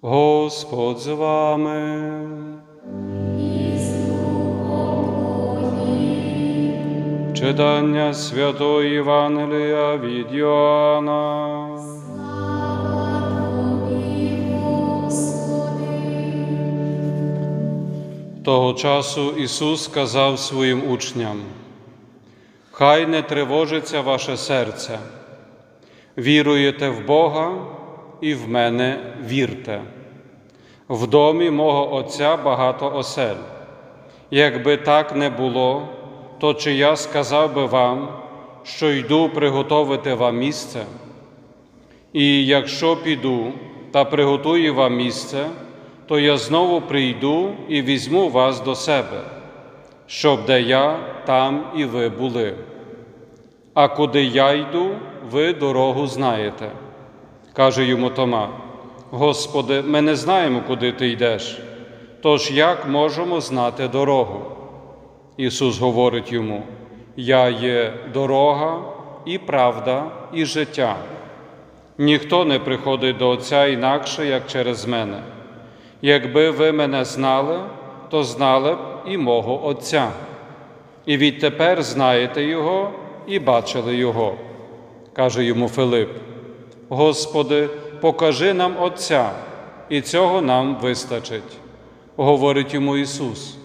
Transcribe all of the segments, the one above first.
Господь з вами. Читання Святої Євангелія від Йоанна. Того часу Ісус сказав своїм учням: Хай не тривожиться ваше серце, віруєте в Бога і в мене вірте. В домі мого Отця багато осель. Якби так не було, то чи я сказав би вам, що йду приготовити вам місце? І якщо піду та приготую вам місце, то я знову прийду і візьму вас до себе, щоб де я, там і ви були. А куди я йду, ви дорогу знаєте. Каже йому Тома: Господи, ми не знаємо, куди ти йдеш. Тож як можемо знати дорогу? Ісус говорить йому: Я є дорога і правда, і життя. Ніхто не приходить до Отця інакше, як через мене. Якби ви мене знали, то знали б і мого Отця. І відтепер знаєте Його і бачили Його. Каже йому Филип: Господи, покажи нам Отця, і цього нам вистачить. Говорить йому Ісус.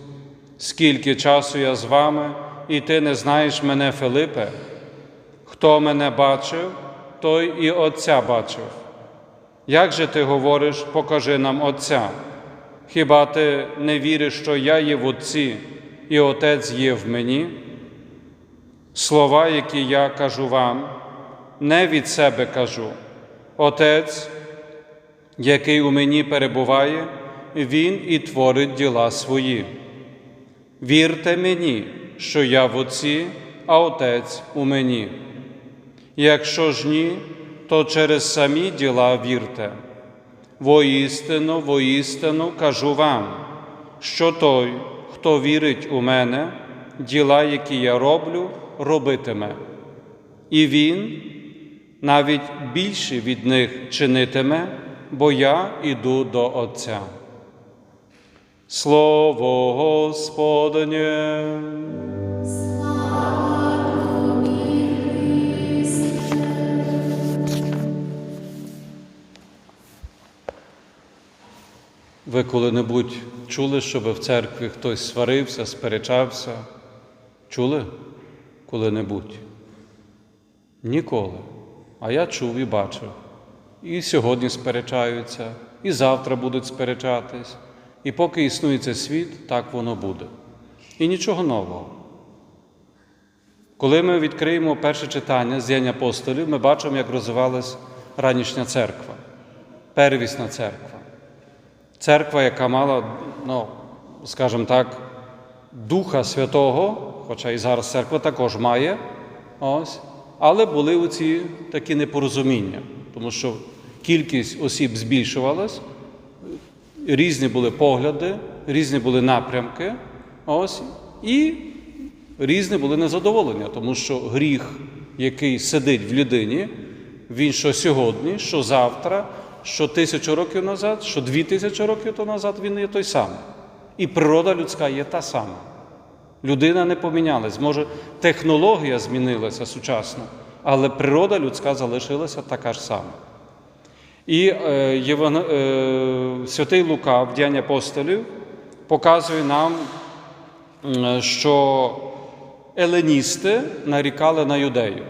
Скільки часу я з вами, і ти не знаєш мене, Филипе? Хто мене бачив, той і Отця бачив. Як же ти говориш, покажи нам Отця? Хіба ти не віриш, що я є в Отці, і Отець є в мені? Слова, які я кажу вам, не від себе кажу. Отець, який у мені перебуває, Він і творить діла свої. Вірте мені, що я в Отці, а Отець у мені. Якщо ж ні, то через самі діла вірте. Воістину, воістину кажу вам, що той, хто вірить у мене, діла, які я роблю, робитиме. І він навіть більше від них чинитиме, бо я іду до Отця. Слово Господнє. Ви коли-небудь чули, щоб в церкві хтось сварився, сперечався? Чули коли-небудь? Ніколи. А я чув і бачив. І сьогодні сперечаються, і завтра будуть сперечатись. І поки існує цей світ, так воно буде. І нічого нового. Коли ми відкриємо перше читання з діянь апостолів, ми бачимо, як розвивалась ранішня церква, первісна церква. Церква, яка мала, ну, скажімо так, Духа Святого, хоча і зараз церква також має, ось, але були оці такі непорозуміння, тому що кількість осіб збільшувалась, різні були погляди, різні були напрямки, ось, і різні були незадоволення, тому що гріх, який сидить в людині, він що сьогодні, що завтра, що тисячу років назад, що дві тисячі років тому назад, він є той самий. І природа людська є та сама. Людина не помінялась. Може, технологія змінилася сучасно, але природа людська залишилася така ж сама. І е, е, Святий Лука в апостолів показує нам, що еленісти нарікали на юдею.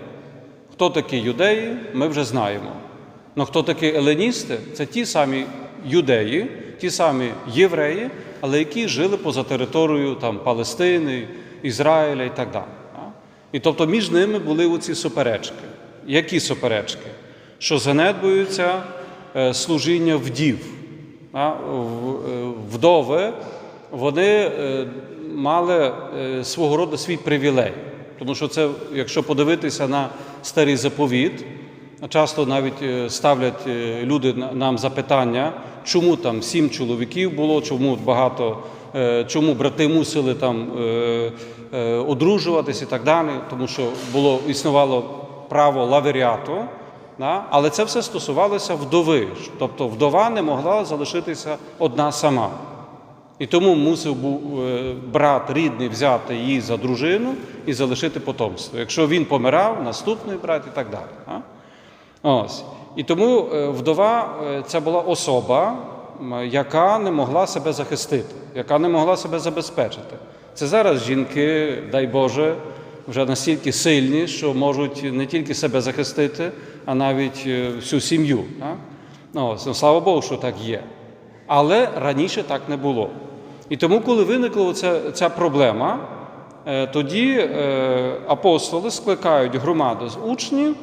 Хто такі юдеї, ми вже знаємо. Ну хто такі еленісти? Це ті самі юдеї, ті самі євреї, але які жили поза територією там, Палестини, Ізраїля і так далі. І тобто між ними були оці суперечки. Які суперечки? Що занедбуються е, служіння вдів. Е, Вдови вони е, мали свого роду свій привілей. Тому що це, якщо подивитися на старий заповіт, часто навіть е, ставлять е, люди нам запитання, чому там сім чоловіків було, чому багато, е, чому брати мусили там одружуватись і так далі, тому що було існувало право лаверіату, Да? Але це все стосувалося вдови. Тобто вдова не могла залишитися одна сама. І тому мусив був брат рідний взяти її за дружину і залишити потомство. Якщо він помирав, наступний брат і так далі. Ось. І тому е, вдова це була особа, яка не могла себе захистити, яка не могла себе забезпечити. Це зараз жінки, дай Боже, вже настільки сильні, що можуть не тільки себе захистити, а навіть е, всю сім'ю. Ну, ось, ну, слава Богу, що так є. Але раніше так не було. І тому, коли виникла ця, ця проблема, е, тоді апостоли скликають громаду з учнів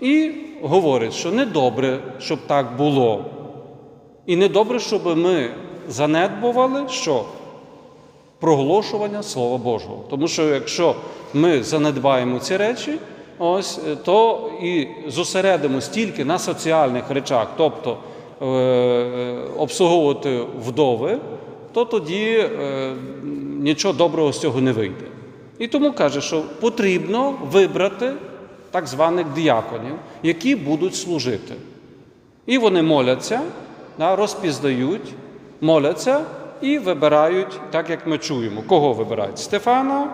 і говорять, що недобре, щоб так було. І недобре, щоб ми занедбували що? Проголошування Слова Божого. Тому що якщо ми занедбаємо ці речі, ось, е, то і зосередимось тільки на соціальних речах, тобто е, е, обслуговувати вдови, то тоді е, нічого доброго з цього не вийде. І тому каже, що потрібно вибрати так званих діяконів, які будуть служити. І вони моляться, розпізнають, моляться і вибирають, так як ми чуємо. Кого вибирають? Стефана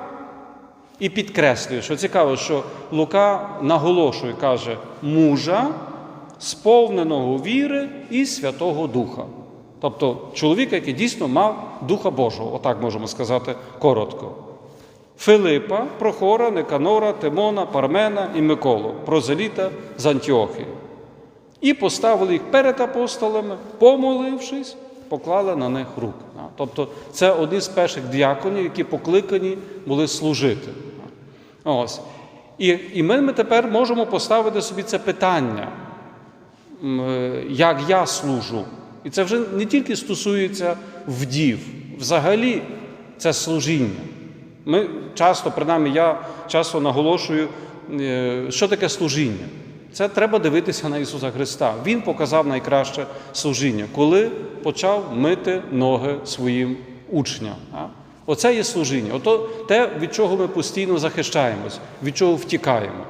і підкреслює, що цікаво, що Лука наголошує, каже, мужа, сповненого віри і Святого Духа. Тобто чоловіка, який дійсно мав Духа Божого, отак можемо сказати коротко. Филипа, Прохора, Никанора, Тимона, Пармена і Миколу, прозеліта з Антіохії. І поставили їх перед апостолами, помолившись, поклали на них руки. Тобто це одні з перших діаконів, які покликані були служити. Ось. І, і ми, ми тепер можемо поставити собі це питання, е, як я служу. І це вже не тільки стосується вдів, взагалі це служіння. Ми часто, принаймні, я часто наголошую, е, що таке служіння. Це треба дивитися на Ісуса Христа. Він показав найкраще служіння, коли почав мити ноги своїм учням. Оце є служіння. Ото те, від чого ми постійно захищаємось, від чого втікаємо.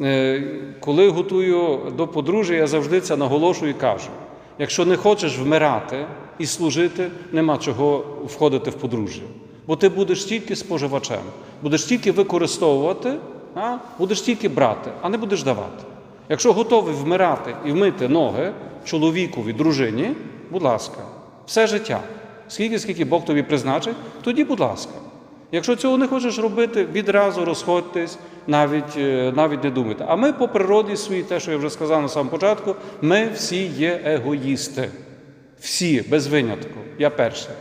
Е, Коли готую до подружжя, я завжди це наголошую і кажу: якщо не хочеш вмирати і служити, нема чого входити в подружжя. Бо ти будеш тільки споживачем, будеш тільки використовувати, а? будеш тільки брати, а не будеш давати. Якщо готовий вмирати і вмити ноги чоловікові, дружині, будь ласка, все життя. Скільки, скільки Бог тобі призначить, тоді, будь ласка. Якщо цього не хочеш робити, відразу розходьтесь, навіть, е, навіть не думайте. А ми по природі своїй, те, що я вже сказав на самому початку, ми всі є егоїсти. Всі, без винятку. Я перший.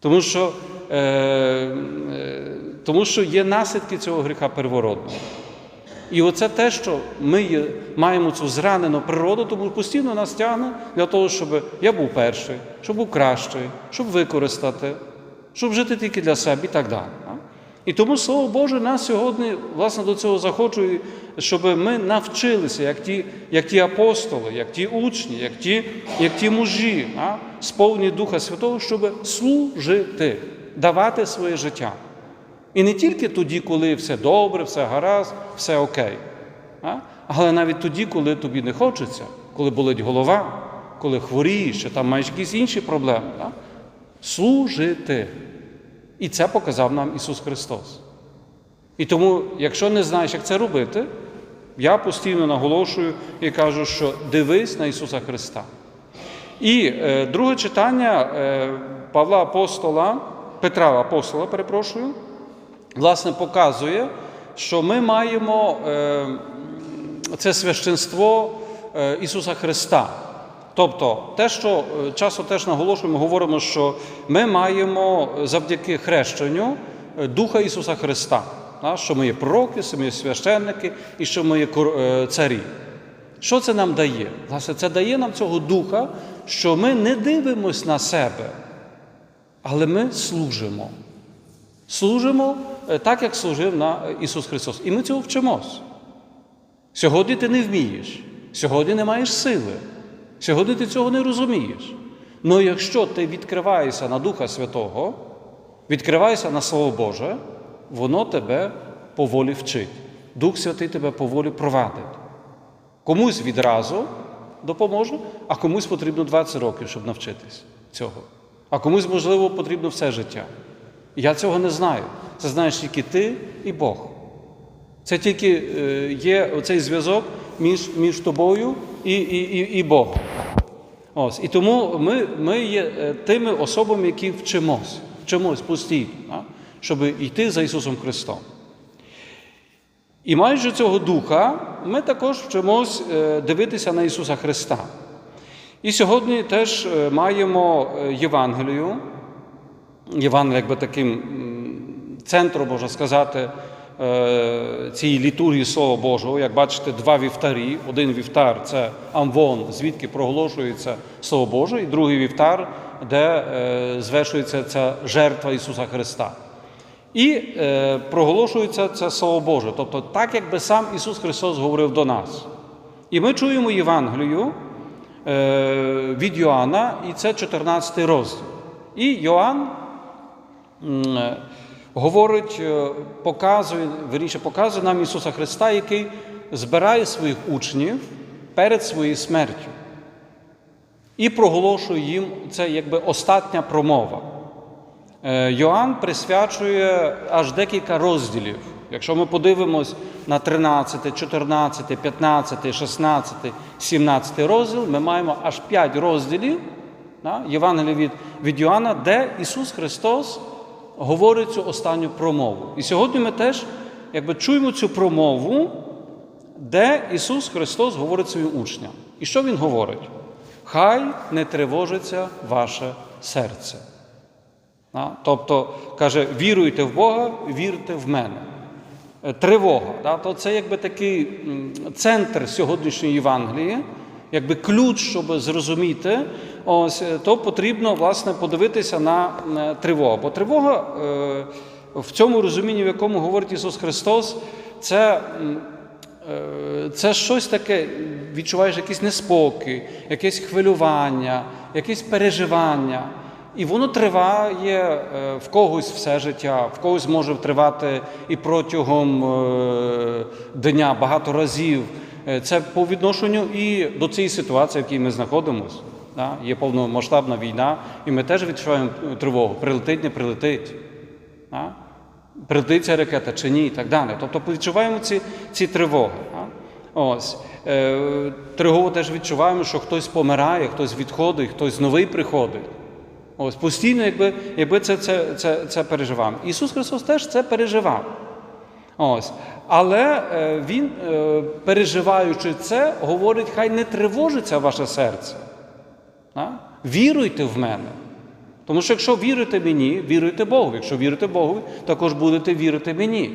Тому що, е, е, тому що є наслідки цього гріха первородного. І оце те, що ми маємо цю зранену природу, тому постійно нас тягне для того, щоб я був перший, щоб був кращий, щоб використати, щоб жити тільки для себе і так далі. І тому Слово Боже нас сьогодні власне до цього захочує, щоб ми навчилися, як ті, як ті апостоли, як ті учні, як ті, як ті мужі, а? сповні Духа Святого, щоб служити, давати своє життя. І не тільки тоді, коли все добре, все гаразд, все окей. А? Але навіть тоді, коли тобі не хочеться, коли болить голова, коли хворієш, чи там маєш якісь інші проблеми. А? Служити. І це показав нам Ісус Христос. І тому, якщо не знаєш, як це робити, я постійно наголошую і кажу, що дивись на Ісуса Христа. І е, друге читання е, Павла Апостола, Петра Апостола, перепрошую, власне, показує, що ми маємо е, це священство е, Ісуса Христа. Тобто, те, що е, часто теж наголошуємо, говоримо, що ми маємо завдяки хрещенню е, Духа Ісуса Христа, що ми є пророки, що ми є священники і що ми є е, царі. Що це нам дає? Власне, це дає нам цього духа, що ми не дивимось на себе, але ми служимо. Служимо е, так, як служив на Ісус Христос. І ми цього вчимось. Сьогодні ти не вмієш, сьогодні не маєш сили, сьогодні ти цього не розумієш. Але якщо ти відкриваєшся на Духа Святого, відкриваєшся на Слово Боже, воно тебе поволі вчить. Дух Святий тебе поволі провадить. Комусь відразу допоможе, а комусь потрібно 20 років, щоб навчитись цього. А комусь, можливо, потрібно все життя. Я цього не знаю. Це знаєш тільки ти і Бог. Це тільки е, є оцей зв'язок між, між тобою і, і, і, і Богом. Ось. І тому ми, ми є е, тими особами, які вчимось, вчимось постійно, щоб йти за Ісусом Христом. І маючи цього духа, ми також вчимось е, дивитися на Ісуса Христа. І сьогодні теж е, маємо Євангелію. Євангелія якби таким центром, можна сказати, цієї літургії Слова Божого. Як бачите, два вівтарі. Один вівтар це амвон, звідки проголошується Слово Боже, і другий вівтар, де е, звершується ця жертва Ісуса Христа. І е, проголошується це Слово Боже, тобто так, якби сам Ісус Христос говорив до нас. І ми чуємо Євангелію е, від Йоанна, і це 14 розділ. І Йоанн е, говорить, е, показує, вірніше, показує нам Ісуса Христа, який збирає своїх учнів перед своєю смертю. І проголошує їм це якби остатня промова. Е, Йоанн присвячує аж декілька розділів. Якщо ми подивимось на 13, 14, 15, 16, 17 розділ, ми маємо аж 5 розділів да, Євангелія від, від Йоанна, де Ісус Христос говорить цю останню промову. І сьогодні ми теж якби, чуємо цю промову, де Ісус Христос говорить своїм учням. І що Він говорить? Хай не тривожиться ваше серце. Да? Тобто каже, віруйте в Бога, вірте в мене. Е, Тривога. Да? То це якби такий центр сьогоднішньої Євангелії, якби ключ, щоб зрозуміти, ось, е, то потрібно власне подивитися на тривогу. Бо тривога е, в цьому розумінні, в якому говорить Ісус Христос, це. Е, Це щось таке, відчуваєш якийсь неспокій, якесь хвилювання, якесь переживання. І воно триває в когось все життя, в когось може тривати і протягом дня багато разів. Е, Це по відношенню і до цієї ситуації, в якій ми знаходимося. Да? Є повномасштабна війна, і ми теж відчуваємо тривогу. Прилетить, не прилетить. Да? Прилетить ця ракета чи ні, і так далі. Тобто відчуваємо ці, ці тривоги. А? Ось. Е, тривогу теж відчуваємо, що хтось помирає, хтось відходить, хтось новий приходить. Ось постійно, якби, якби це, це, це, це переживаємо. Ісус Христос теж це переживав. Ось. Але е, Він, е, переживаючи це, говорить, хай не тривожиться ваше серце. Віруйте в мене. Тому що якщо вірите мені, віруйте Богу. Якщо вірите Богу, також будете вірити мені.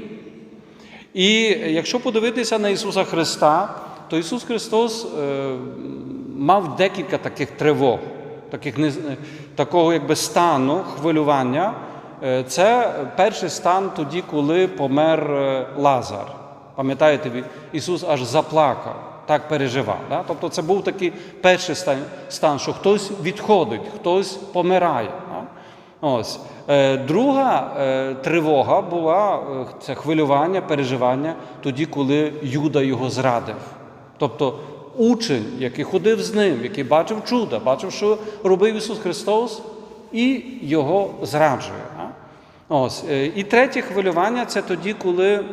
І якщо подивитися на Ісуса Христа, то Ісус Христос е, мав декілька таких тривог, таких, такого якби стану хвилювання. Е, Це перший стан тоді, коли помер е, Лазар. Пам'ятаєте, Ісус аж заплакав, так переживав. Да? Тобто це був такий перший стан, що хтось відходить, хтось помирає. Да? Ось. Е, Друга тривога була це хвилювання, переживання тоді, коли Юда його зрадив. Тобто учень, який ходив з ним, який бачив чуда, бачив, що робив Ісус Христос, і його зраджує. Ось. е, І третє хвилювання це тоді, коли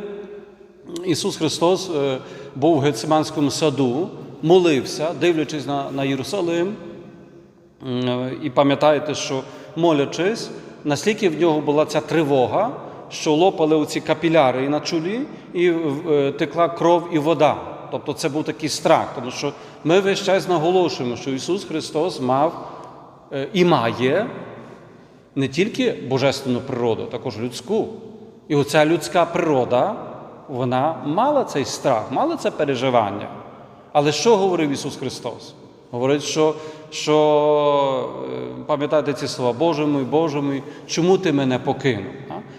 Ісус Христос е, був в Гециманському саду, молився, дивлячись на, на Єрусалим. Е, І пам'ятаєте, що молячись, наскільки в нього була ця тривога, що лопали оці капіляри на чолі, і текла кров і вода. Тобто це був такий страх, тому що ми весь час наголошуємо, що Ісус Христос мав і має не тільки божественну природу, також людську. І оця людська природа, вона мала цей страх, мала це переживання. Але що говорив Ісус Христос? Говорить, що, що е, пам'ятаєте ці слова, Боже мій, Боже мій, чому ти мене покинув?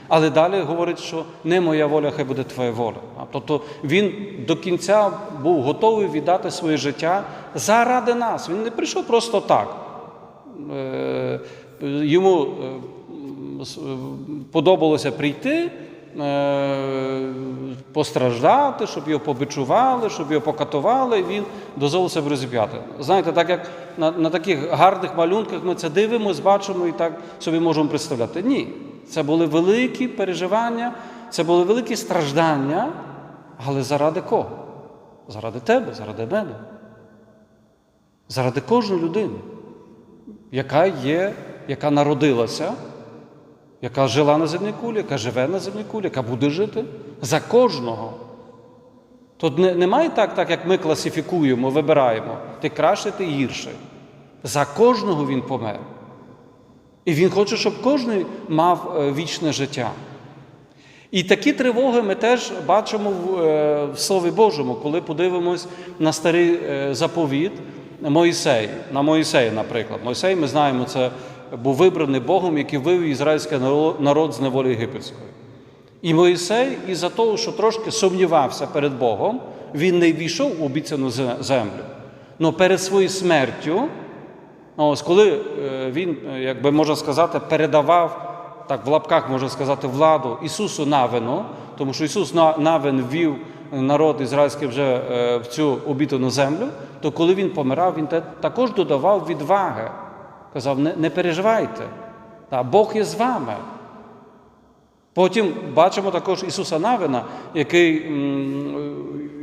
Але далі говорить, що не моя воля, хай буде твоя воля. Тобто він до кінця був готовий віддати своє життя заради нас. Він не прийшов просто так. Йому е, е, подобалося прийти, е, постраждати, щоб його побичували, щоб його покатували, і він дозволив себе розіп'яти. Знаєте, так як на, на таких гарних малюнках ми це дивимося, бачимо і так собі можемо представляти. Ні, це були великі переживання, це були великі страждання, але заради кого? Заради тебе, заради мене. Заради кожної людини, яка є, яка народилася, яка жила на земній кулі, яка живе на земній кулі, яка буде жити за кожного. Тут немає так, так, як ми класифікуємо, вибираємо. Ти краще, ти гірше. За кожного він помер. І він хоче, щоб кожен мав е, вічне життя. І такі тривоги ми теж бачимо в, е, Слові Божому, коли подивимось на старий е, заповіт Моїсей, на Моїсея, наприклад. Моїсей, ми знаємо, це був вибраний Богом, який вивів ізраїльський народ- з неволі єгипетської. І Моїсей, із-за того, що трошки сумнівався перед Богом, він не війшов у обіцяну землю. Але перед своєю смертю, ось коли е, він, е, як би можна сказати, передавав, так в лапках можна сказати, владу Ісусу Навину, тому що Ісус на- Навин ввів народ ізраїльський вже е, в цю обітану землю, то коли він помирав, він також додавав відваги. Казав, не, не переживайте, та, Бог є з вами. Потім бачимо також Ісуса Навина, який,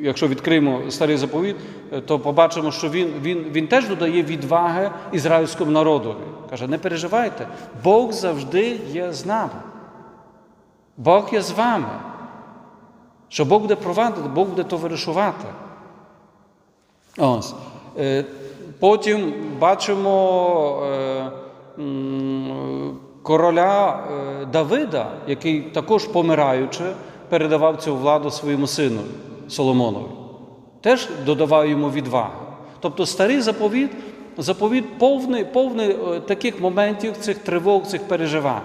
якщо відкриємо старий заповіт, е, то побачимо, що він, він, він теж додає відваги ізраїльському народові. Каже, не переживайте, Бог завжди є з нами. Бог є з вами. Що Бог буде провадити, Бог буде товаришувати. Ось. Потім бачимо е, короля е, Давида, який також помираючи, передавав цю владу своєму сину Соломонові. Теж додавав йому відваги. Тобто старий заповіт, заповіт повний, повний е, таких моментів, цих тривог, цих переживань.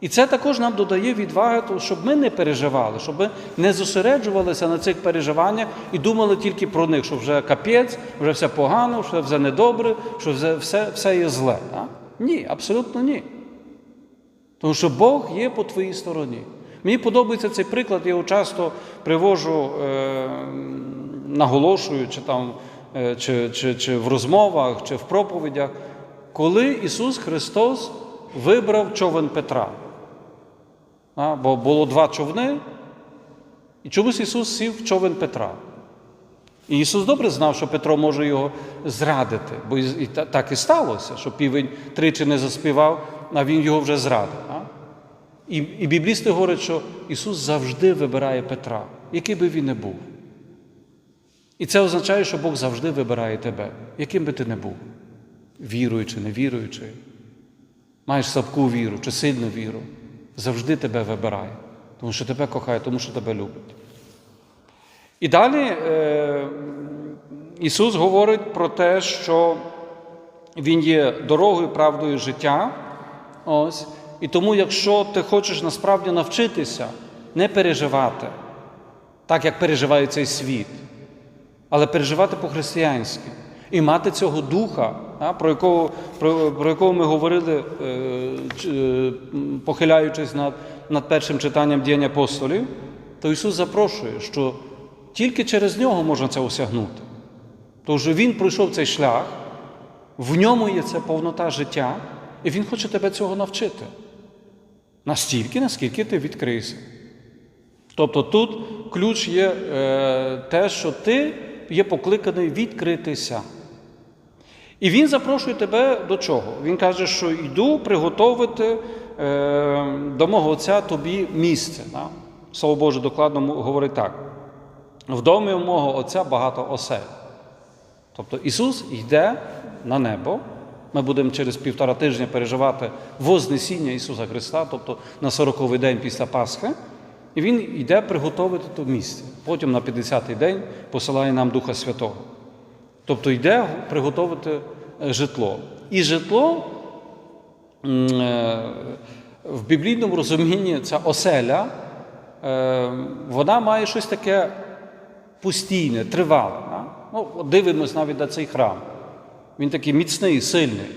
І це також нам додає відваги, щоб ми не переживали, щоб ми не зосереджувалися на цих переживаннях і думали тільки про них, що вже капець, вже все погано, що все недобре, що все, все, все є зле. А? Ні, абсолютно ні. Тому що Бог є по твоїй стороні. Мені подобається цей приклад, я його часто привожу, е, наголошую, чи, там, е, чи, чи, чи в розмовах, чи в проповідях, коли Ісус Христос вибрав човен Петра. А, бо було два човни, і чомусь Ісус сів в човен Петра. І Ісус добре знав, що Петро може його зрадити, бо і, і так і сталося, що півень тричі не заспівав, а він його вже зрадив. А? І, і біблісти говорять, що Ісус завжди вибирає Петра, який би він не був. І це означає, що Бог завжди вибирає тебе, яким би ти не був, віруючи, невіруючи, маєш слабку віру чи сильну віру, завжди тебе вибирає, тому що тебе кохає, тому що тебе любить. І далі е, Ісус говорить про те, що Він є дорогою, правдою життя. Ось. І тому, якщо ти хочеш насправді навчитися не переживати, так як переживає цей світ, але переживати по-християнськи і мати цього духа, про, якого, про, про якого ми говорили, е, е, похиляючись над, над першим читанням діянь апостолів, то Ісус запрошує, що тільки через нього можна це осягнути. Що Він пройшов цей шлях, в ньому є ця повнота життя, і Він хоче тебе цього навчити. Настільки, наскільки ти відкрийся. Тобто тут ключ є е, те, що ти є покликаний відкритися. І він запрошує тебе до чого? Він каже, що йду приготовити е, до мого Отця тобі місце. Слово Боже докладно говорить так: в домі мого Отця багато осель. Тобто Ісус йде на небо. Ми будемо через півтора тижня переживати Вознесіння Ісуса Христа, тобто на 40-й день після Пасхи. І Він йде приготовити то місце. Потім на 50-й день посилає нам Духа Святого. Тобто йде приготовити е, житло. І житло е, в біблійному розумінні ця оселя, е, вона має щось таке постійне, тривале. Ну, дивимось навіть на цей храм. Він такий міцний, сильний.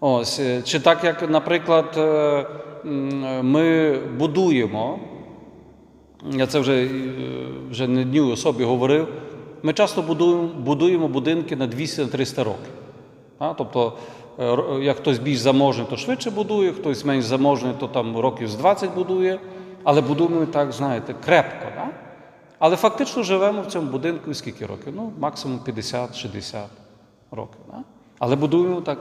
Ось, чи так, як, наприклад, ми будуємо, я це вже, вже не дню особі говорив, ми часто будуємо, будинки на 200-300 років. Тобто, е, як хтось більш заможний, то швидше будує, хтось менш заможний, то там років з 20 будує, але будуємо так, знаєте, крепко. Да? Але фактично живемо в цьому будинку скільки років? Ну, максимум 50-60 років. Да? Але будуємо так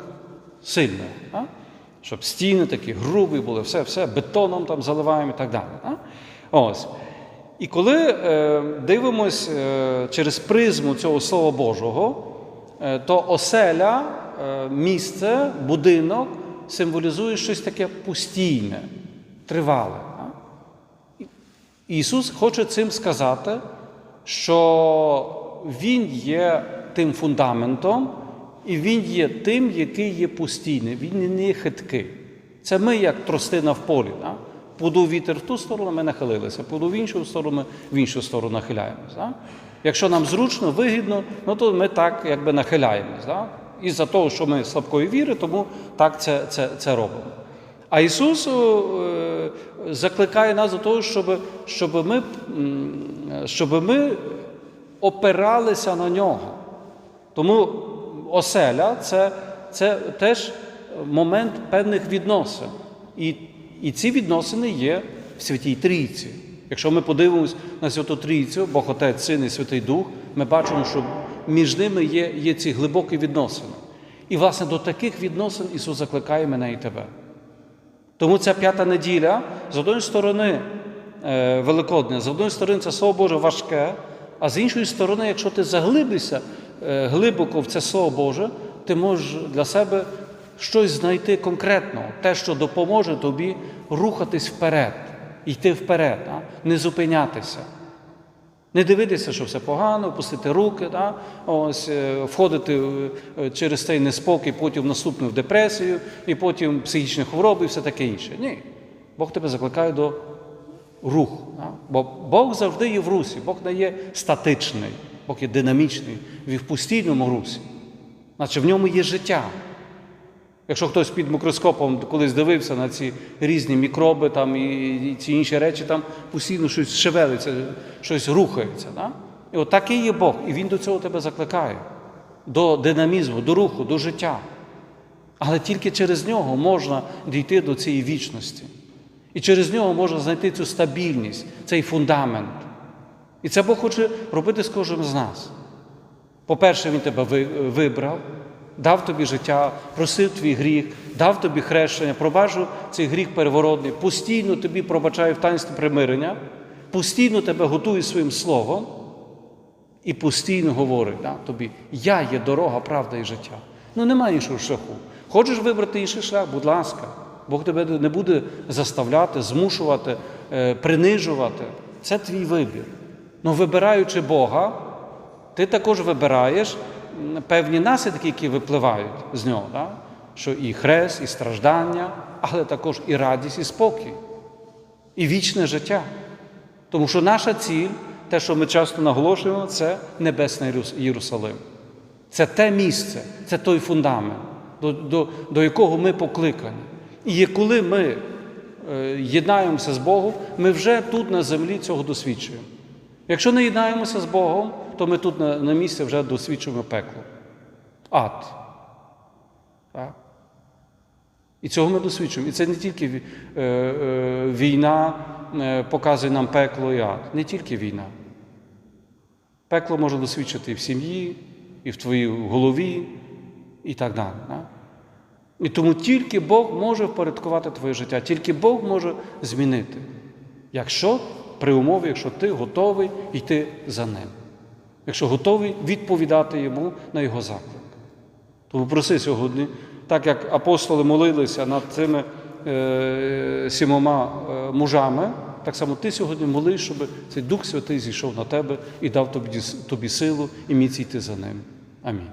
сильно, да? щоб стіни такі грубі були, все, все бетоном там заливаємо і так далі. Да? Ось. І коли е, дивимось е, через призму цього Слова Божого, е, то оселя, місце, будинок символізує щось таке постійне, тривале. Ісус хоче цим сказати, що Він є тим фундаментом, і Він є тим, який є постійний, Він не є хиткий. Це ми, як тростина в полі. Подув вітер в ту сторону, ми нахилилися, подув в іншу сторону, ми в іншу сторону нахиляємось. Да? Якщо нам зручно, вигідно, ну то ми так якби нахиляємось. Да? І за того, що ми слабкої віри, тому так це, це, це робимо. А Ісус е, закликає нас до того, щоб, щоб, ми, щоб ми опиралися на нього. Тому оселя це, це теж момент певних відносин. І, і ці відносини є в Святій Трійці. Якщо ми подивимось на Святу Трійцю, Бог Отець, Син і Святий Дух, ми бачимо, що між ними є, є ці глибокі відносини. І, власне, до таких відносин Ісус закликає мене і тебе. Тому ця п'ята неділя, з однієї сторони, е, Великодня, з однієї сторони, це Слово Боже важке, а з іншої сторони, якщо ти заглибишся е, глибоко в це Слово Боже, ти можеш для себе щось знайти конкретного, те, що допоможе тобі рухатись вперед, йти вперед, не зупинятися. Не дивитися, що все погано, опустити руки, да? Ось, е, входити е, через цей неспокій, потім наступну в депресію, і потім психічні хвороби і все таке інше. Ні. Бог тебе закликає до руху. Да? Бо Бог завжди є в русі, Бог не є статичний, Бог є динамічний, він в постійному русі. Значить, в ньому є життя. Якщо хтось під мікроскопом колись дивився на ці різні мікроби там, і, ці інші речі, там постійно щось шевелиться, щось рухається. Да? І от такий є Бог, і Він до цього тебе закликає, до динамізму, до руху, до життя. Але тільки через нього можна дійти до цієї вічності. І через нього можна знайти цю стабільність, цей фундамент. І це Бог хоче робити з кожним з нас. По-перше, Він тебе вибрав, дав тобі життя, просив твій гріх, дав тобі хрещення, пробачив цей гріх переворотний, постійно тобі пробачає в таїнстві примирення, постійно тебе готує своїм словом і постійно говорить да, тобі: Я є дорога, правда і життя. Ну немає іншого шляху. Хочеш вибрати інший шлях, будь ласка, Бог тебе не буде заставляти, змушувати, е, принижувати. Це твій вибір. Ну, вибираючи Бога, ти також вибираєш певні наслідки, які випливають з нього. Да? Що і хрест, і страждання, але також і радість, і спокій, і вічне життя. Тому що наша ціль, те, що ми часто наголошуємо, це Небесний Єрусалим. Це те місце, це той фундамент, до, до, до якого ми покликані. І коли ми е, єднаємося з Богом, ми вже тут на землі цього досвідчуємо. Якщо не єднаємося з Богом, то ми тут на, на місці вже досвідчуємо пекло. Ад. Так? І цього ми досвідчуємо. І це не тільки е, е, війна е, показує нам пекло і ад, не тільки війна. Пекло може досвідчити і в сім'ї, і в твоїй голові, і так далі. Да? І тому тільки Бог може впорядкувати твоє життя, тільки Бог може змінити. Якщо при умові, якщо ти готовий йти за ним, якщо готовий відповідати йому на його заклик. Тому проси сьогодні, так як апостоли молилися над цими е, сімома е, мужами, так само ти сьогодні молиш, щоб цей Дух Святий зійшов на тебе і дав тобі, тобі силу і міць йти за ним. Амінь.